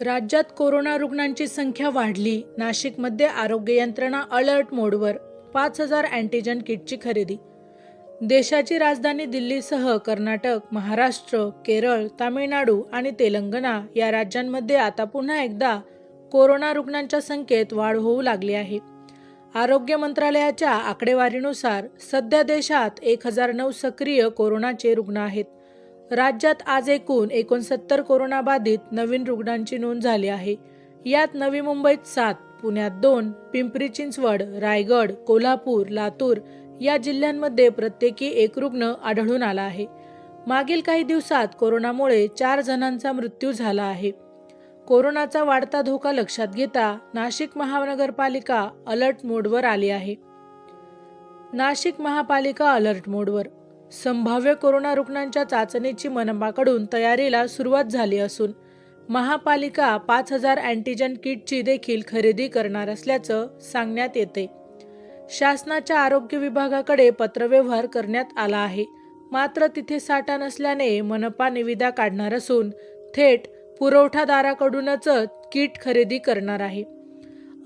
राज्यात कोरोना रुग्णांची संख्या वाढली. नाशिकमध्ये आरोग्य यंत्रणा अलर्ट मोडवर पाच हजार अँटीजन किटची खरेदी. देशाची राजधानी दिल्लीसह कर्नाटक महाराष्ट्र केरळ तामिळनाडू आणि तेलंगणा या राज्यांमध्ये आता पुन्हा एकदा कोरोना रुग्णांच्या संख्येत वाढ होऊ लागली आहे. आरोग्य मंत्रालयाच्या आकडेवारीनुसार सध्या देशात एक हजार नऊ सक्रिय कोरोनाचे रुग्ण आहेत. राज्यात आज एकूण एकोणसत्तर कोरोनाबाधित नवीन रुग्णांची नोंद झाली आहे. यात नवी मुंबईत सात पुण्यात दोन पिंपरी चिंचवड रायगड कोल्हापूर लातूर या जिल्ह्यांमध्ये प्रत्येकी एक रुग्ण आढळून आला आहे. मागील काही दिवसात कोरोनामुळे चार जणांचा मृत्यू झाला आहे. कोरोनाचा वाढता धोका लक्षात घेता नाशिक महानगरपालिका अलर्ट मोडवर आली आहे. नाशिक महापालिका अलर्ट मोडवर संभाव्य कोरोना रुग्णांच्या चाचणीची मनपाकडून तयारीला सुरुवात झाली असून महापालिका पाच हजार अँटीजन किटची देखील खरेदी करणार असल्याचं सांगण्यात येते. शासनाच्या आरोग्य विभागाकडे पत्रव्यवहार करण्यात आला आहे. मात्र तिथे साठा नसल्याने मनपा निविदा काढणार असून थेट पुरवठादाराकडूनच किट खरेदी करणार आहे.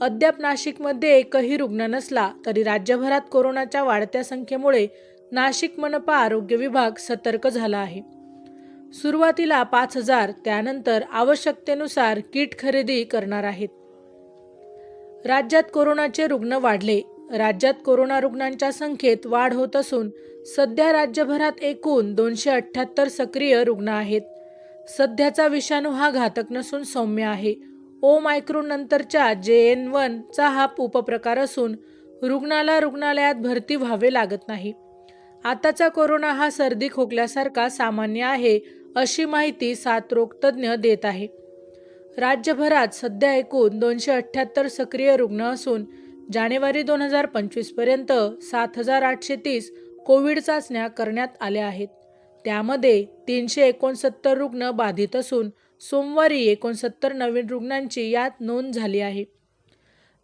अद्याप नाशिकमध्ये एकही रुग्ण नसला तरी राज्यभरात कोरोनाच्या वाढत्या संख्येमुळे नाशिक मनपा आरोग्य विभाग सतर्क झाला आहे. सुरुवातीला पाच हजार त्यानंतर आवश्यकतेनुसार किट खरेदी करणार आहेत. राज्यात कोरोनाचे रुग्ण वाढले. राज्यात कोरोना रुग्णांच्या संख्येत वाढ होत असून सध्या राज्यभरात एकूण दोनशे अठ्ठ्याहत्तर सक्रिय रुग्ण आहेत. सध्याचा विषाणू हा घातक नसून सौम्य आहे. ओ मायक्रोन नंतरच्या जे एन वनचा हा उपप्रकार असून रुग्णाला रुग्णालयात भरती व्हावे लागत नाही. आताचा कोरोना हा सर्दी खोकल्यासारखा सामान्य आहे अशी माहिती सात रोगतज्ज्ञ देत आहे. राज्यभरात सध्या एकूण दोनशे अठ्ठ्याहत्तर सक्रिय रुग्ण असून जानेवारी दोन हजार पंचवीसपर्यंत सात हजार आठशे तीस कोविड चाचण्या करण्यात आल्या आहेत. त्यामध्ये तीनशे एकोणसत्तर रुग्ण बाधित असून सोमवारी एकोणसत्तर नवीन रुग्णांची यात नोंद झाली आहे.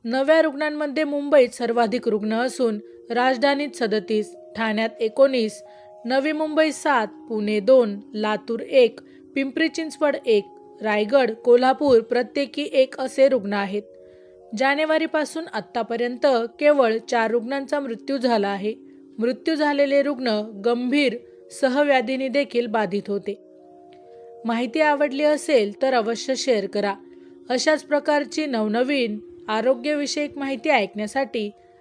नव्या रुग्णांमध्ये मुंबईत सर्वाधिक रुग्ण असून राजधानीत सदतीस ठाण्यात एकोणीस नवी मुंबई सात पुणे दोन लातूर एक पिंपरी चिंचवड एक रायगड कोल्हापूर प्रत्येकी एक असे रुग्ण आहेत. जानेवारीपासून आत्तापर्यंत केवळ चार रुग्णांचा मृत्यू झाला आहे. मृत्यू झालेले रुग्ण गंभीर सहव्याधीने देखील बाधित होते. माहिती आवडली असेल तर अवश्य शेअर करा. अशाच प्रकारची नवनवीन आरोग्यविषयक माहिती ऐकण्यासाठी